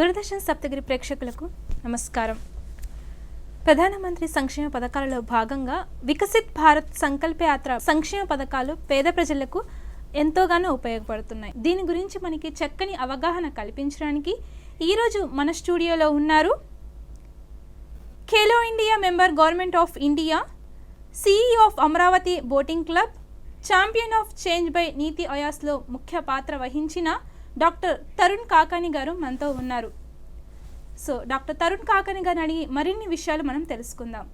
దూరదర్శన్ సప్తగిరి ప్రేక్షకులకు నమస్కారం. ప్రధానమంత్రి సంక్షేమ పథకాలలో భాగంగా వికసిత్ భారత్ సంకల్ప యాత్ర సంక్షేమ పథకాలు పేద ప్రజలకు ఎంతోగానో ఉపయోగపడుతున్నాయి. దీని గురించి మనకి చక్కని అవగాహన కల్పించడానికి ఈరోజు మన స్టూడియోలో ఉన్నారు Khelo India member government of India C E of Amaravati boating club champion of change by Niti అయాస్లో ముఖ్య పాత్ర వహించిన డాక్టర్ తరుణ్ కాకాని గారు మనతో ఉన్నారు. సో డాక్టర్ తరుణ్ కాకాని గారిని అడిగి మరిన్ని విషయాలు మనం తెలుసుకుందాం.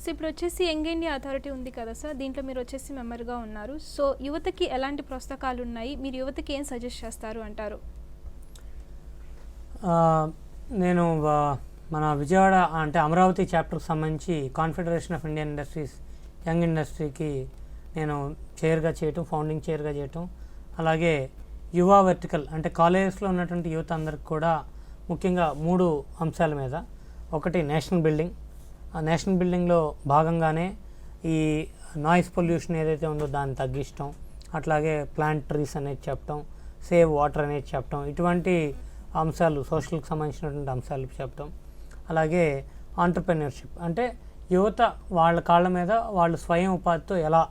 సో ఇప్పుడు వచ్చేసి యంగ్ ఇండియా అథారిటీ ఉంది కదా సార్ దీంట్లో మీరు వచ్చేసి మెంబర్గా ఉన్నారు. సో యువతకి ఎలాంటి పుస్తకాలు ఉన్నాయి? మీరు యువతకి ఏం సజెస్ట్ చేస్తారు అంటారు? ఆ, నేను మన విజయవాడ అంటే అమరావతి చాప్టర్కి సంబంధించి confederation of Indian industries young ఇండస్ట్రీకి నేను చైర్గా చేయటం ఫౌండింగ్ చైర్గా చేయటం అలాగే యువ వెర్టికల్ అంటే కాలేజెస్లో ఉన్నటువంటి యూత్ అందరికి కూడా ముఖ్యంగా మూడు అంశాల మీద. ఒకటి నేషనల్ బిల్డింగ్. ఆ నేషనల్ బిల్డింగ్లో భాగంగానే ఈ నాయిస్ పొల్యూషన్ ఏదైతే ఉందో దాన్ని తగ్గించడం అట్లాగే ప్లాంట్ ట్రీస్ అనేది చెప్పడం సేవ్ వాటర్ అనేది చెప్పడం ఇటువంటి అంశాలు సోషల్కి సంబంధించినటువంటి అంశాలు చెప్పడం అలాగే ఆంటర్ప్రెన్యూర్షిప్. అంటే యువత వాళ్ళ కాళ్ళ మీద వాళ్ళు స్వయం ఉపాధితో ఎలా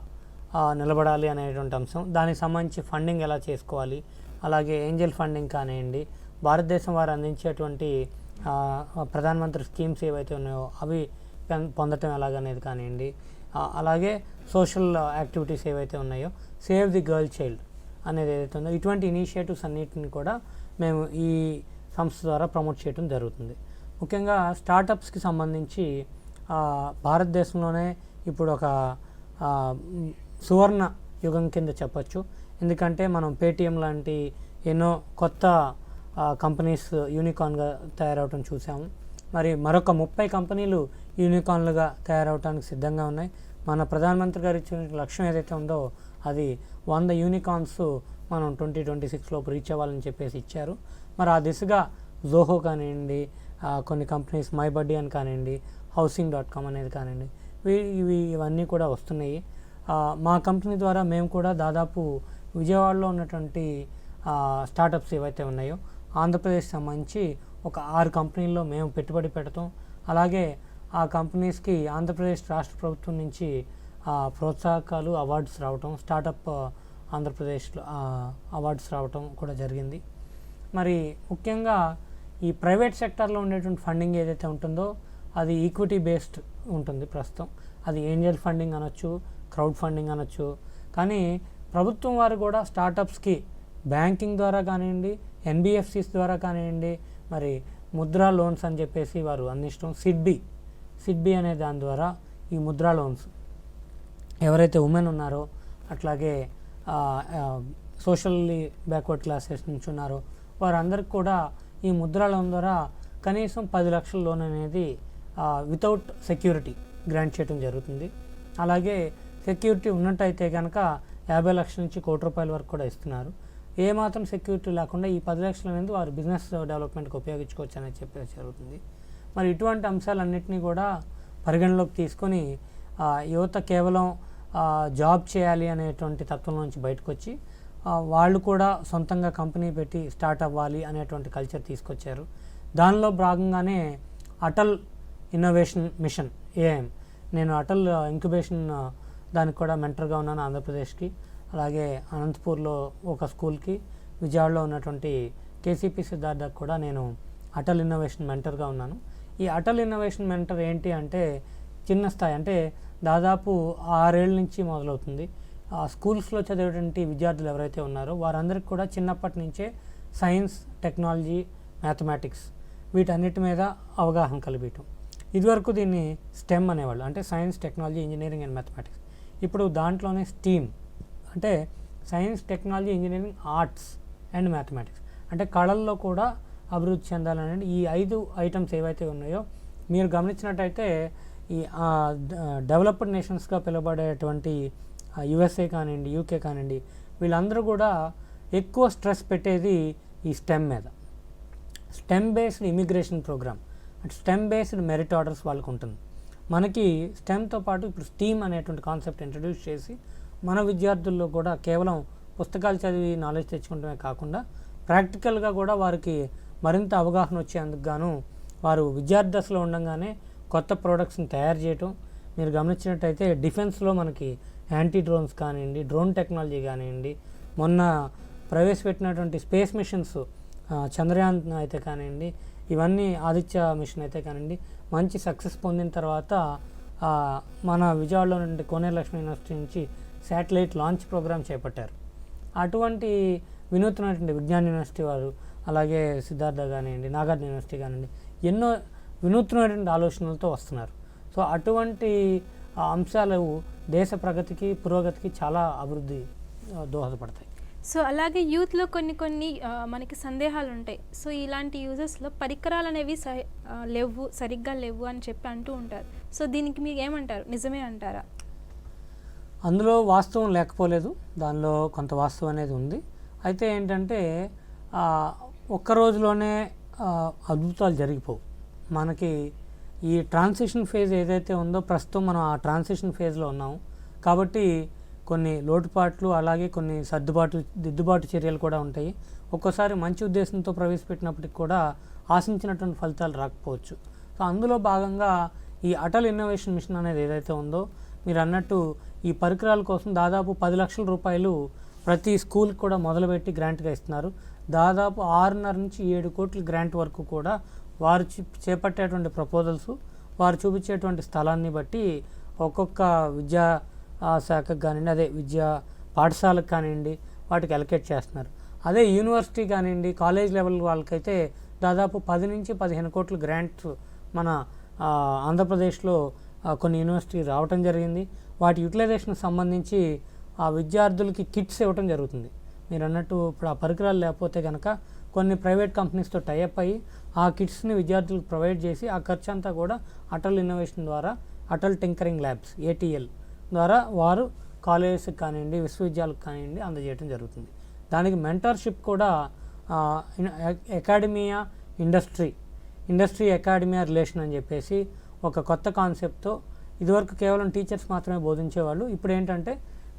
నిలబడాలి అనేటువంటి అంశం. దానికి సంబంధించి ఫండింగ్ ఎలా చేసుకోవాలి? అలాగే ఏంజల్ ఫండింగ్ కానివ్వండి భారతదేశం వారు అందించేటువంటి ప్రధానమంత్రి స్కీమ్స్ ఏవైతే ఉన్నాయో అవి పొందటం ఎలాగనేది కానివ్వండి. అలాగే సోషల్ యాక్టివిటీస్ ఏవైతే ఉన్నాయో సేవ్ ది గర్ల్ చైల్డ్ అనేది ఏదైతే ఉందో ఇటువంటి ఇనిషియేటివ్స్ అన్నిటిని కూడా మేము ఈ సంస్థ ద్వారా ప్రమోట్ చేయడం జరుగుతుంది. ముఖ్యంగా స్టార్టప్స్కి సంబంధించి భారతదేశంలోనే ఇప్పుడు ఒక సువర్ణ యుగం కింద చెప్పొచ్చు. ఎందుకంటే మనం పేటీఎం లాంటి ఎన్నో కొత్త కంపెనీస్ యూనికాన్గా తయారవటం చూసాము. మరి మరొక ముప్పై కంపెనీలు యూనికార్న్లుగా తయారవటానికి సిద్ధంగా ఉన్నాయి. మన ప్రధానమంత్రి గారు ఇచ్చిన లక్ష్యం ఏదైతే ఉందో అది వంద యూనికాన్స్ మనం ట్వంటీ ట్వంటీ సిక్స్లోపు రీచ్ అవ్వాలని చెప్పేసి ఇచ్చారు. మరి ఆ దిశగా జోహో కానివ్వండి కొన్ని కంపెనీస్ మై బడ్డీ అని కానివ్వండి హౌసింగ్ డాట్ కామ్ అనేది కానివ్వండి ఇవి ఇవన్నీ కూడా వస్తున్నాయి. మా కంపెనీ ద్వారా మేము కూడా దాదాపు విజయవాడలో ఉన్నటువంటి స్టార్టప్స్ ఏవైతే ఉన్నాయో ఆంధ్రప్రదేశ్ సంబంధించి ఒక ఆరు కంపెనీల్లో మేము పెట్టుబడి పెడతాం. అలాగే ఆ కంపెనీస్కి ఆంధ్రప్రదేశ్ రాష్ట్ర ప్రభుత్వం నుంచి ఆ, ప్రోత్సాహకాలు అవార్డ్స్ రావటం స్టార్టప్ ఆంధ్రప్రదేశ్లో అవార్డ్స్ రావటం కూడా జరిగింది. మరి ముఖ్యంగా ఈ ప్రైవేట్ సెక్టార్లో ఉండేటువంటి ఫండింగ్ ఏదైతే ఉంటుందో అది ఈక్విటీ బేస్డ్ ఉంటుంది ప్రస్తుతం. అది ఏంజల్ ఫండింగ్ అనొచ్చు క్రౌడ్ ఫండింగ్ అనొచ్చు. కానీ ప్రభుత్వం వారు కూడా స్టార్టప్స్కి బ్యాంకింగ్ ద్వారా కానివ్వండి ఎన్బిఎఫ్సిస్ ద్వారా కానివ్వండి మరి ముద్రా లోన్స్ అని చెప్పేసి వారు అందించడం సిడ్బి సిడ్బి అనే దాని ద్వారా ఈ ముద్రా లోన్స్. ఎవరైతే ఉమెన్ ఉన్నారో అట్లాగే సోషల్లీ బ్యాక్వర్డ్ క్లాసెస్ నుంచి ఉన్నారో వారందరికి కూడా ఈ ముద్రా లోన్ ద్వారా కనీసం పది లక్షల లోన్ అనేది వితౌట్ సెక్యూరిటీ గ్రాంట్ చేయడం జరుగుతుంది. అలాగే సెక్యూరిటీ ఉన్నట్టయితే కనుక యాభై లక్షల నుంచి కోటి రూపాయల వరకు కూడా ఇస్తున్నారు. ఏ మాత్రం సెక్యూరిటీ లేకుండా ఈ పది లక్షలు అనేది వారు బిజినెస్ డెవలప్మెంట్కి ఉపయోగించుకోవచ్చు అనేది చెప్పేది జరుగుతుంది. మరి ఇటువంటి అంశాలన్నింటినీ కూడా పరిగణలోకి తీసుకొని యువత కేవలం జాబ్ చేయాలి అనేటువంటి తత్వం నుంచి బయటకు వచ్చి వాళ్ళు కూడా సొంతంగా కంపెనీ పెట్టి స్టార్ట్ అవ్వాలి అనేటువంటి కల్చర్ తీసుకొచ్చారు. దానిలో భాగంగానే అటల్ ఇన్నోవేషన్ మిషన్ ఏఎం నేను అటల్ ఇంక్యుబేషన్ దానికి కూడా మెంటర్గా ఉన్నాను ఆంధ్రప్రదేశ్కి. అలాగే అనంతపూర్లో ఒక స్కూల్కి విజయవాడలో ఉన్నటువంటి కేసీపీ సిద్ధార్థకు కూడా నేను అటల్ ఇన్నోవేషన్ మెంటర్గా ఉన్నాను. ఈ అటల్ ఇన్నోవేషన్ మెంటర్ ఏంటి అంటే చిన్న స్థాయి అంటే దాదాపు ఆరేళ్ళ నుంచి మొదలవుతుంది. ఆ స్కూల్స్లో చదివేటువంటి విద్యార్థులు ఎవరైతే ఉన్నారో వారందరికీ కూడా చిన్నప్పటి నుంచే సైన్స్ టెక్నాలజీ మ్యాథమెటిక్స్ వీటన్నిటి మీద అవగాహన కలిపించడం ఇదివరకు దీన్ని స్టెమ్ అనేవాళ్ళు అంటే science technology engineering and mathematics. ఇప్పుడు దాంట్లోనే స్టీమ్ అంటే science technology engineering arts and mathematics. అంటే కళల్లో కూడా అభివృద్ధి చెందాలని ఈ ఐదు ఐటమ్స్ ఏవైతే ఉన్నాయో మీరు గమనించినట్టయితే ఈ డెవలప్డ్ నేషన్స్గా పిలువబడేటువంటి యుఎస్ఏ కానివ్వండి యూకే కానివ్వండి వీళ్ళందరూ కూడా ఎక్కువ స్ట్రెస్ పెట్టేది ఈ స్టెమ్ మీద. స్టెమ్ బేస్డ్ ఇమిగ్రేషన్ ప్రోగ్రామ్ అంటే స్టెమ్ బేస్డ్ మెరిట్ ఆర్డర్స్ వాళ్ళకు ఉంటుంది మనకి స్టెమ్తో పాటు ఇప్పుడు స్టీమ్ అనేటువంటి కాన్సెప్ట్ ఇంట్రడ్యూస్ చేసి మన విద్యార్థుల్లో కూడా కేవలం పుస్తకాలు చదివి నాలెడ్జ్ తెచ్చుకోవడమే కాకుండా ప్రాక్టికల్గా కూడా వారికి మరింత అవగాహన వచ్చేందుకు గాను వారు విద్యార్థి దశలో ఉండగానే కొత్త ప్రోడక్ట్స్ని తయారు చేయటం. మీరు గమనించినట్టయితే డిఫెన్స్లో మనకి యాంటీ డ్రోన్స్ కానివ్వండి డ్రోన్ టెక్నాలజీ కానివ్వండి మొన్న ప్రవేశపెట్టినటువంటి స్పేస్ మిషన్స్ చంద్రయాన్ అయితే కానివ్వండి ఇవన్నీ ఆదిత్య మిషన్ అయితే కానివ్వండి మంచి సక్సెస్ పొందిన తర్వాత మన విజయవాడలో నుండి కోనేరు లక్ష్మీ యూనివర్సిటీ నుంచి శాటిలైట్ లాంచ్ ప్రోగ్రామ్ చేపట్టారు. అటువంటి వినూత్నమైనటువంటి విజ్ఞాన్ యూనివర్సిటీ వారు అలాగే సిద్ధార్థ కానివ్వండి నాగార్జున యూనివర్సిటీ కానివ్వండి ఎన్నో వినూత్నమైనటువంటి ఆలోచనలతో వస్తున్నారు. సో అటువంటి అంశాలు దేశ ప్రగతికి పురోగతికి చాలా అభివృద్ధి దోహదపడతాయి. సో అలాగే యూత్లో కొన్ని కొన్ని మనకి సందేహాలు ఉంటాయి సో ఇలాంటి యూజెస్లో పరికరాలు అనేవి స లేవు సరిగ్గా లేవు అని చెప్పి అంటూ ఉంటారు. సో దీనికి మీరు ఏమంటారు? నిజమే అంటారా? అందులో వాస్తవం లేకపోలేదు. దానిలో కొంత వాస్తవం అనేది ఉంది. అయితే ఏంటంటే ఒక్క రోజులోనే అద్భుతాలు జరిగిపోవు. మనకి ఈ ట్రాన్సిషన్ ఫేజ్ ఏదైతే ఉందో ప్రస్తుతం మనం ఆ ట్రాన్సిషన్ ఫేజ్లో ఉన్నాము కాబట్టి కొన్ని లోటుపాట్లు అలాగే కొన్ని సర్దుబాటు దిద్దుబాటు చర్యలు కూడా ఉంటాయి. ఒక్కోసారి మంచి ఉద్దేశంతో ప్రవేశపెట్టినప్పటికి కూడా ఆశించినటువంటి ఫలితాలు రాకపోవచ్చు. సో అందులో భాగంగా ఈ అటల్ ఇన్నోవేషన్ మిషన్ అనేది ఏదైతే ఉందో మీరు అన్నట్టు ఈ పరికరాల కోసం దాదాపు పది లక్షల రూపాయలు ప్రతి స్కూల్కి కూడా మొదలుపెట్టి గ్రాంట్గా ఇస్తున్నారు. దాదాపు ఆరున్నర నుంచి ఏడు కోట్ల గ్రాంట్ వరకు కూడా వారు చేపట్టేటువంటి ప్రపోజల్స్ వారు చూపించేటువంటి స్థలాన్ని బట్టి ఒక్కొక్క విద్యా శాఖకు కానివ్వండి అదే విద్యా పాఠశాలకు కానివ్వండి వాటికి అలకేట్ చేస్తున్నారు. అదే యూనివర్సిటీ కానివ్వండి కాలేజ్ లెవెల్ వాళ్ళకైతే దాదాపు పది నుంచి పదిహేను కోట్ల గ్రాంట్స్ మన ఆంధ్రప్రదేశ్లో కొన్ని యూనివర్సిటీ రావటం జరిగింది. వాటి యూటిలైజేషన్కి సంబంధించి ఆ విద్యార్థులకి కిట్స్ ఇవ్వటం జరుగుతుంది. మీరు అన్నట్టు ఇప్పుడు ఆ పరికరాలు లేకపోతే కనుక కొన్ని ప్రైవేట్ కంపెనీస్తో టైఅప్ అయ్యి ఆ కిట్స్ని విద్యార్థులకు ప్రొవైడ్ చేసి ఆ ఖర్చు అంతా కూడా అటల్ ఇన్నోవేషన్ ద్వారా అటల్ టింకరింగ్ ల్యాబ్స్ ఏటీఎల్ ద్వారా వారు కాలేజెస్కి కానివ్వండి విశ్వవిద్యాలయాలకు కానివ్వండి అందజేయడం జరుగుతుంది. దానికి మెంటర్షిప్ కూడా academia industry industry academia relation అని చెప్పేసి ఒక కొత్త కాన్సెప్ట్తో ఇదివరకు కేవలం టీచర్స్ మాత్రమే బోధించేవాళ్ళు. ఇప్పుడు ఏంటంటే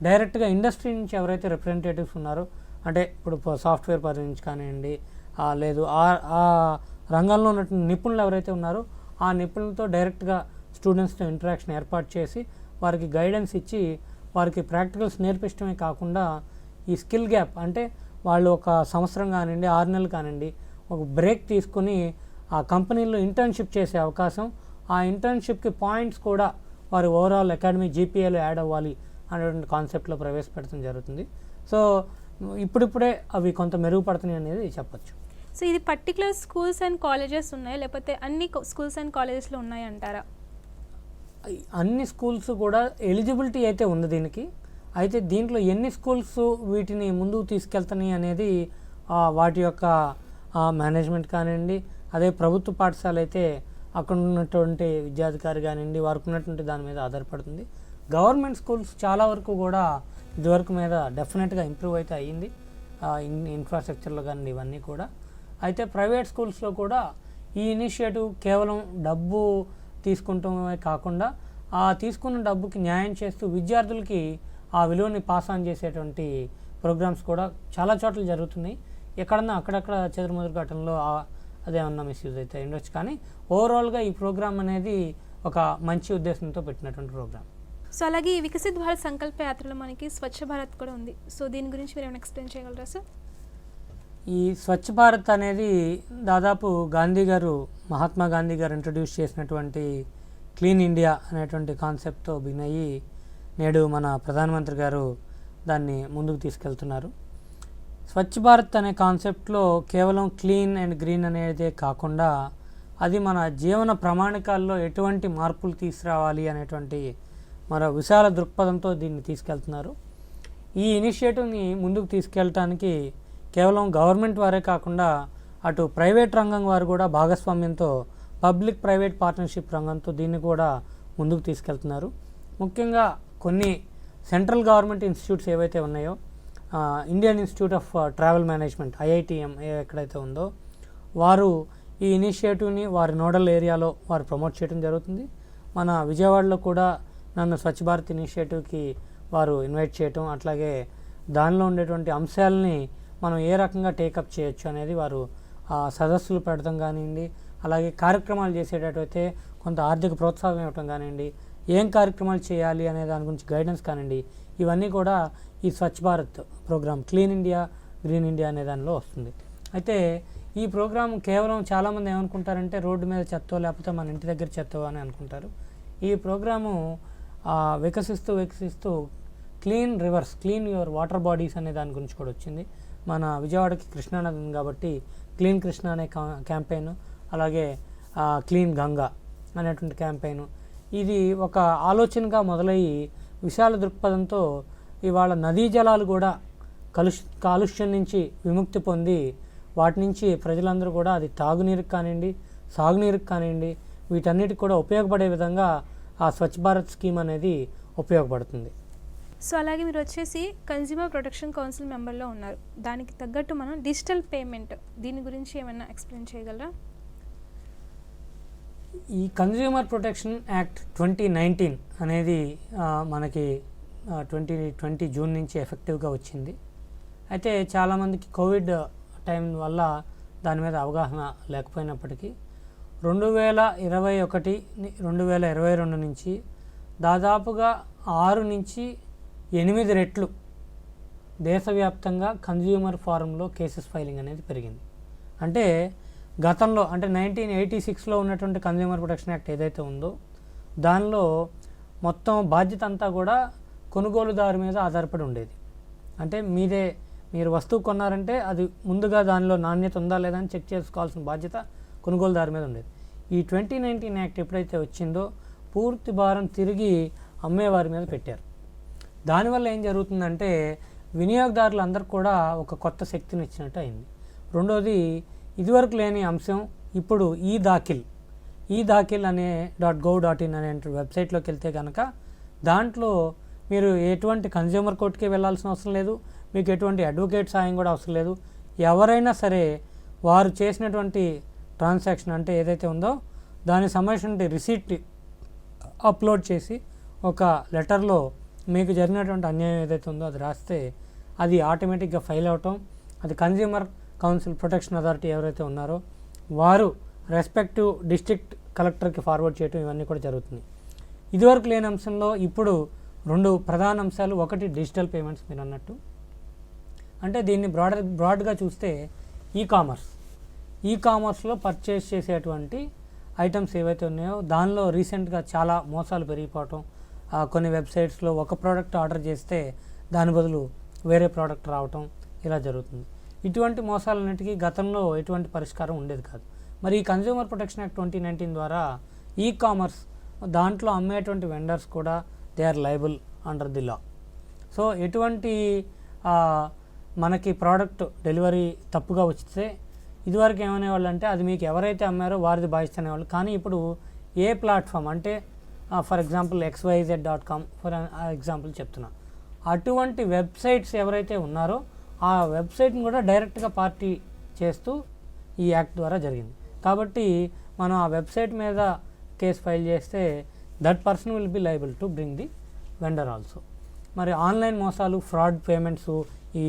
డైరెక్ట్గా ఇండస్ట్రీ నుంచి ఎవరైతే రిప్రజెంటేటివ్స్ ఉన్నారో అంటే ఇప్పుడు సాఫ్ట్వేర్ పరి నుంచి కానివ్వండి లేదు ఆ ఆ రంగంలో ఉన్నటువంటి నిపుణులు ఎవరైతే ఉన్నారో ఆ నిపుణులతో డైరెక్ట్గా స్టూడెంట్స్తో ఇంటరాక్షన్ ఏర్పాటు చేసి వారికి గైడెన్స్ ఇచ్చి వారికి ప్రాక్టికల్స్ నేర్పించడమే కాకుండా ఈ స్కిల్ గ్యాప్ అంటే వాళ్ళు ఒక సంవత్సరం కానివ్వండి ఆరు నెలలు కానివ్వండి ఒక బ్రేక్ తీసుకుని ఆ కంపెనీలో ఇంటర్న్షిప్ చేసే అవకాశం ఆ ఇంటర్న్షిప్కి పాయింట్స్ కూడా వారి ఓవరాల్ అకాడమీ జీపీఏలో యాడ్ అవ్వాలి అనేటువంటి కాన్సెప్ట్లో ప్రవేశపెట్టడం జరుగుతుంది. సో ఇప్పుడిప్పుడే అవి కొంత మెరుగుపడుతున్నాయి అనేది చెప్పొచ్చు. సో ఇది పర్టికులర్ స్కూల్స్ అండ్ కాలేజెస్ ఉన్నాయి? లేకపోతే అన్ని స్కూల్స్ అండ్ కాలేజెస్లో ఉన్నాయి అంటారా అన్ని స్కూల్స్ కూడా ఎలిజిబిలిటీ అయితే ఉంది దీనికి. అయితే దీంట్లో ఎన్ని స్కూల్స్ వీటిని ముందుకు తీసుకెళ్తున్నాయి అనేది వాటి యొక్క మేనేజ్మెంట్ కానివ్వండి అదే ప్రభుత్వ పాఠశాల అయితే అక్కడ ఉన్నటువంటి విద్యాధికారి కానివ్వండి వారికి ఉన్నటువంటి దాని మీద ఆధారపడుతుంది. గవర్నమెంట్ స్కూల్స్ చాలా వరకు కూడా ఇదివరకు మీద డెఫినెట్గా ఇంప్రూవ్ అయితే అయ్యింది. ఇన్ ఇన్ఫ్రాస్ట్రక్చర్లో కానీ ఇవన్నీ కూడా. అయితే ప్రైవేట్ స్కూల్స్లో కూడా ఈ ఇనిషియేటివ్ కేవలం డబ్బు తీసుకుంటమే కాకుండా ఆ తీసుకున్న డబ్బుకి న్యాయం చేస్తూ విద్యార్థులకి ఆ విలువని పాస్ ఆన్ చేసేటువంటి ప్రోగ్రామ్స్ కూడా చాలా చోట్ల జరుగుతున్నాయి. ఎక్కడన్నా అక్కడక్కడ చెదురుమదురు ఘటనలో అదేమన్నా మిస్యూజ్ అయితే ఉండొచ్చు. కానీ ఓవరాల్గా ఈ ప్రోగ్రామ్ అనేది ఒక మంచి ఉద్దేశంతో పెట్టినటువంటి ప్రోగ్రామ్. సో అలాగే ఈ వికసిత్ భారత్ సంకల్ప యాత్రలో మనకి స్వచ్ఛ భారత్ కూడా ఉంది. సో దీని గురించి మీరు ఏమైనా ఎక్స్ప్లెయిన్ చేయగలరా సార్ ఈ స్వచ్ఛ భారత్ అనేది దాదాపు గాంధీ గారు మహాత్మా గాంధీ గారు ఇంట్రడ్యూస్ చేసినటువంటి క్లీన్ ఇండియా అనేటువంటి కాన్సెప్ట్తో బిగిన్ అయ్యి నేడు మన ప్రధానమంత్రి గారు దాన్ని ముందుకు తీసుకెళ్తున్నారు. స్వచ్ఛ భారత్ అనే కాన్సెప్ట్లో కేవలం క్లీన్ అండ్ గ్రీన్ అనేదే కాకుండా అది మన జీవన ప్రమాణికాల్లో ఎటువంటి మార్పులు తీసుకురావాలి అనేటువంటి మరో విశాల దృక్పథంతో దీన్ని తీసుకెళ్తున్నారు. ఈ ఇనిషియేటివ్ని ముందుకు తీసుకెళ్ళటానికి కేవలం గవర్నమెంట్ వారే కాకుండా అటు ప్రైవేట్ రంగం వారు కూడా భాగస్వామ్యంతో పబ్లిక్ ప్రైవేట్ పార్ట్నర్షిప్ రంగంతో దీన్ని కూడా ముందుకు తీసుకెళ్తున్నారు. ముఖ్యంగా కొన్ని సెంట్రల్ గవర్నమెంట్ ఇన్స్టిట్యూట్స్ ఏవైతే ఉన్నాయో Indian institute of travel management IITM ఎక్కడైతే ఉందో వారు ఈ ఇనిషియేటివ్ని వారి నోడల్ ఏరియాలో వారు ప్రమోట్ చేయడం జరుగుతుంది. మన విజయవాడలో కూడా నన్ను స్వచ్ఛ భారత్ ఇనిషియేటివ్కి వారు ఇన్వైట్ చేయటం అట్లాగే దానిలో ఉండేటువంటి అంశాలని మనం ఏ రకంగా టేకప్ చేయొచ్చు అనేది వారు సదస్సులు పెట్టడం కానివ్వండి అలాగే కార్యక్రమాలు చేసేటట్టయితే కొంత ఆర్థిక ప్రోత్సాహం ఇవ్వటం కానివ్వండి ఏం కార్యక్రమాలు చేయాలి అనే దాని గురించి గైడెన్స్ కానివ్వండి ఇవన్నీ కూడా ఈ Swachh Bharat programme clean India green India అనే దానిలో వస్తుంది. అయితే ఈ ప్రోగ్రాం కేవలం చాలామంది ఏమనుకుంటారంటే రోడ్డు మీద చెత్తో లేకపోతే మన ఇంటి దగ్గర చెత్తో అని అనుకుంటారు. ఈ ప్రోగ్రాము వికసిస్తూ వికసిస్తూ clean rivers clean your water bodies అనే దాని గురించి కూడా వచ్చింది. మన విజయవాడకి కృష్ణానది ఉంది కాబట్టి క్లీన్ కృష్ణ అనే క్యాంపెయిన్ అలాగే క్లీన్ గంగా అనేటువంటి క్యాంపెయిన్. ఇది ఒక ఆలోచనగా మొదలయ్యి విశాల దృక్పథంతో ఇవాళ నదీ జలాలు కూడా కలుషి కాలుష్యం నుంచి విముక్తి పొంది వాటి నుంచి ప్రజలందరూ కూడా అది తాగునీరుకి కానివ్వండి సాగునీరుకి కానివ్వండి వీటన్నిటికి కూడా ఉపయోగపడే విధంగా ఆ స్వచ్ఛ భారత్ స్కీమ్ అనేది ఉపయోగపడుతుంది. సో అలాగే మీరు వచ్చేసి కన్జ్యూమర్ ప్రొటెక్షన్ కౌన్సిల్ మెంబర్లో ఉన్నారు. దానికి తగ్గట్టు మనం డిజిటల్ పేమెంట్ దీని గురించి ఏమైనా ఎక్స్ప్లెయిన్ చేయగలరా? ఈ consumer protection act twenty nineteen అనేది మనకి ట్వంటీ ట్వంటీ జూన్ నుంచి ఎఫెక్టివ్గా వచ్చింది. అయితే చాలామందికి కోవిడ్ టైం వల్ల దాని మీద అవగాహన లేకపోయినప్పటికీ రెండు వేల ఇరవై ఒకటి రెండు వేల ఇరవై రెండు నుంచి దాదాపుగా ఆరు నుంచి ఎనిమిది రెట్లు దేశవ్యాప్తంగా కన్జ్యూమర్ ఫారంలో కేసెస్ ఫైలింగ్ అనేది పెరిగింది. అంటే గతంలో అంటే నైన్టీన్ ఎయిటీ సిక్స్లో ఉన్నటువంటి కన్జ్యూమర్ ప్రొటెక్షన్ యాక్ట్ ఏదైతే ఉందో దానిలో మొత్తం బాధ్యత అంతా కూడా కొనుగోలుదారు మీద ఆధారపడి ఉండేది. అంటే మీదే మీరు వస్తువు కొన్నారంటే అది ముందుగా దానిలో నాణ్యత ఉందా లేదా అని చెక్ చేసుకోవాల్సిన బాధ్యత కొనుగోలుదారు మీద ఉండేది. ఈ ట్వంటీ నైన్టీన్ యాక్ట్ ఎప్పుడైతే వచ్చిందో పూర్తి భారం తిరిగి అమ్మేవారి మీద పెట్టారు. దానివల్ల ఏం జరుగుతుందంటే వినియోగదారులందరూ కూడా ఒక కొత్త శక్తిని ఇచ్చినట్టు అయింది రెండోది ఇదివరకు లేని అంశం ఇప్పుడు ఈ దాఖిల్. ఈ దాఖిల్ అనే డాట్ గవ్ డాట్ ఇన్ అనే వెబ్సైట్లోకి వెళ్తే కనుక దాంట్లో మీరు ఎటువంటి కన్జ్యూమర్ కోర్టుకి వెళ్ళాల్సిన అవసరం లేదు మీకు ఎటువంటి అడ్వకేట్ సాయం కూడా అవసరం లేదు. ఎవరైనా సరే వారు చేసినటువంటి ట్రాన్సాక్షన్ అంటే ఏదైతే ఉందో దానికి సంబంధించిన రిసీట్ అప్లోడ్ చేసి ఒక లెటర్లో మీకు జరిగినటువంటి అన్యాయం ఏదైతే ఉందో అది రాస్తే అది ఆటోమేటిక్గా ఫైల్ అవటం అది కన్జ్యూమర్ కౌన్సిల్ ప్రొటెక్షన్ అథారిటీ ఎవరైతే ఉన్నారో వారు రెస్పెక్టివ్ డిస్ట్రిక్ట్ కలెక్టర్కి ఫార్వర్డ్ చేయటం ఇవన్నీ కూడా జరుగుతుంది. ఇదివరకు లేని అంశంలో ఇప్పుడు రెండు ప్రధాన అంశాలు ఒకటి డిజిటల్ పేమెంట్స్ మీరు అన్నట్టు. అంటే దీన్ని బ్రాడ్ బ్రాడ్గా చూస్తే ఈ కామర్స్ ఈ కామర్స్లో పర్చేస్ చేసేటువంటి ఐటమ్స్ ఏవైతే ఉన్నాయో దానిలో రీసెంట్గా చాలా మోసాలు పెరిగిపోవటం కొన్ని వెబ్సైట్స్లో ఒక ప్రోడక్ట్ ఆర్డర్ చేస్తే దాని బదులు వేరే ప్రోడక్ట్ రావటం ఇలా జరుగుతుంది. ఇటువంటి మోసాలన్నిటికీ గతంలో ఎటువంటి పరిష్కారం ఉండేది కాదు. మరి ఈ consumer protection act twenty nineteen ద్వారా ఈ కామర్స్ దాంట్లో అమ్మేటువంటి వెండర్స్ కూడా they are liable under the law so ఎటువంటి మనకి ప్రోడక్ట్ డెలివరీ తప్పుగా వచ్చితే ఇదివరకు ఏమనేవాళ్ళు అంటే అది మీకు ఎవరైతే అమ్మారో వారిది బాధ్యత అనేవాళ్ళు కానీ ఇప్పుడు ఏ ప్లాట్ఫామ్ అంటే for example X Y Z dot com for example చెప్తున్నా. అటువంటి వెబ్సైట్స్ ఎవరైతే ఉన్నారో ఆ వెబ్సైట్ని కూడా డైరెక్ట్గా పార్టీ చేస్తూ ఈ యాక్ట్ ద్వారా జరిగింది. కాబట్టి మనం ఆ వెబ్సైట్ మీద కేసు ఫైల్ చేస్తే that person will be liable to bring the vendor also. మరి ఆన్లైన్ మోసాలు ఫ్రాడ్ పేమెంట్స్ ఈ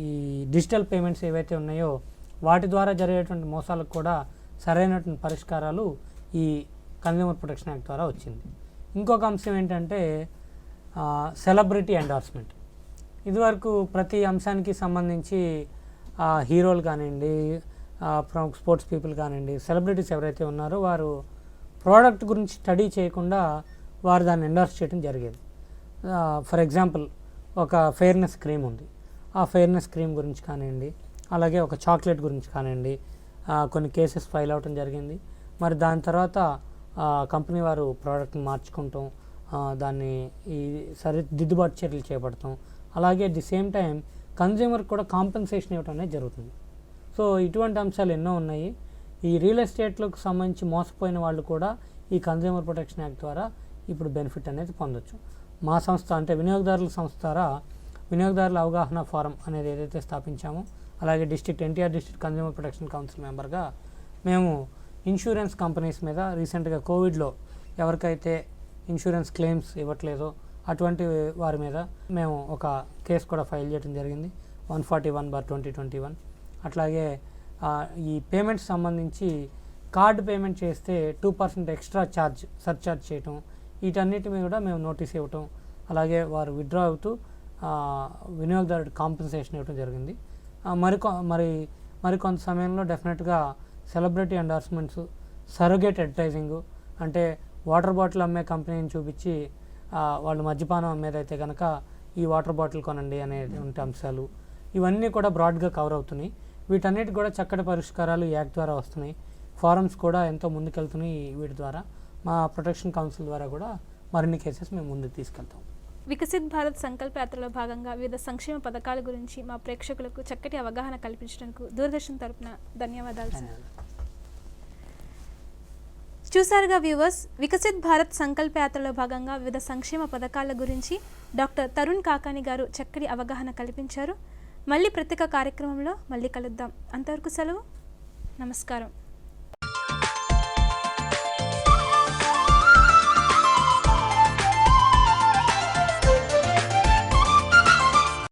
ఈ డిజిటల్ పేమెంట్స్ ఏవైతే ఉన్నాయో వాటి ద్వారా జరిగేటువంటి మోసాలకు కూడా సరైనటువంటి పరిష్కారాలు ఈ కన్జ్యూమర్ ప్రొటెక్షన్ యాక్ట్ ద్వారా వచ్చింది. ఇంకొక అంశం ఏంటంటే సెలబ్రిటీ ఎండార్స్మెంట్. ఇదివరకు ప్రతి అంశానికి సంబంధించి హీరోలు కానివ్వండి ప్రముఖ స్పోర్ట్స్ పీపుల్ కానివ్వండి సెలబ్రిటీస్ ఎవరైతే ఉన్నారో వారు ప్రోడక్ట్ గురించి స్టడీ చేయకుండా వారు దాన్ని ఎండార్స్ చేయడం జరిగేది. ఫర్ ఎగ్జాంపుల్ ఒక ఫెయిర్నెస్ క్రీమ్ ఉంది. ఆ ఫెయిర్నెస్ క్రీమ్ గురించి కానివ్వండి అలాగే ఒక చాక్లెట్ గురించి కానివ్వండి కొన్ని కేసెస్ ఫైల్ అవటం జరిగింది. మరి దాని తర్వాత కంపెనీ వారు ప్రోడక్ట్ని మార్చుకుంటాం దాన్ని ఈ సరి దిద్దుబాటు చర్యలు చేపడతాం. అలాగే at the same time consumer కూడా కాంపెన్సేషన్ ఇవ్వడం అనేది జరుగుతుంది. సో ఇటువంటి అంశాలు ఎన్నో ఉన్నాయి. ఈ రియల్ ఎస్టేట్లకు సంబంధించి మోసపోయిన వాళ్ళు కూడా ఈ కన్జ్యూమర్ ప్రొటెక్షన్ యాక్ట్ ద్వారా ఇప్పుడు బెనిఫిట్ అనేది పొందొచ్చు. మా సంస్థ అంటే వినియోగదారుల సంస్థ ద్వారా వినియోగదారుల అవగాహన ఫారం అనేది ఏదైతే స్థాపించామో అలాగే district NTR district consumer protection council మెంబర్గా మేము ఇన్సూరెన్స్ కంపెనీస్ మీద రీసెంట్గా కోవిడ్లో ఎవరికైతే ఇన్సూరెన్స్ క్లెయిమ్స్ ఇవ్వట్లేదో అటువంటి వారి మీద మేము ఒక కేసు కూడా ఫైల్ చేయడం జరిగింది. One forty one bar twenty twenty one. అట్లాగే ఈ పేమెంట్స్ సంబంధించి కార్డ్ పేమెంట్ చేస్తే two percent extra charge surcharge చేయటం వీటన్నిటి మీద కూడా మేము నోటీస్ ఇవ్వటం అలాగే వారు విత్డ్రా అవుతూ వినియోగదారుడు కాంపెన్సేషన్ ఇవ్వడం జరిగింది. మరికొ మరి మరికొంత మరి సమయంలో డెఫినెట్గా సెలబ్రిటీ ఎండార్స్మెంట్స్ సరోగేట్ అడ్వర్టైజింగ్ అంటే వాటర్ బాటిల్ అమ్మే కంపెనీని చూపించి వాళ్ళు మద్యపానం అమ్మేదైతే కనుక ఈ వాటర్ బాటిల్ కొనండి అనే ఉంటే అంశాలు. ఇవన్నీ కూడా బ్రాడ్గా కవర్ అవుతున్నాయి. వీటన్నిటి కూడా చక్కటి పరిష్కారాలు ఈ యాక్ట్ ద్వారా వస్తున్నాయి. ఫారమ్స్ కూడా ఎంతో ముందుకెళ్తున్నాయి వీటి ద్వారా. మా ప్రొటెక్షన్ కౌన్సిల్ ద్వారా కూడా మరిన్ని కేసెస్ మేము ముందుకు తీసుకెళ్తాం. వికసిత్ భారత్ సంకల్ప యాత్రలో భాగంగా వివిధ సంక్షేమ పథకాల గురించి మా ప్రేక్షకులకు చక్కటి అవగాహన కల్పించడానికి దూరదర్శన్ తరపున ధన్యవాదాలు. చూశారుగా చూసారుగా వ్యూవర్స్ వికసిత్ భారత్ సంకల్ప యాత్రలో భాగంగా వివిధ సంక్షేమ పథకాల గురించి డాక్టర్ తరుణ్ కాకాని గారు చక్కటి అవగాహన కల్పించారు. మళ్ళీ ప్రత్యేక కార్యక్రమంలో మళ్ళీ కలుద్దాం. అంతవరకు సెలవు. నమస్కారం.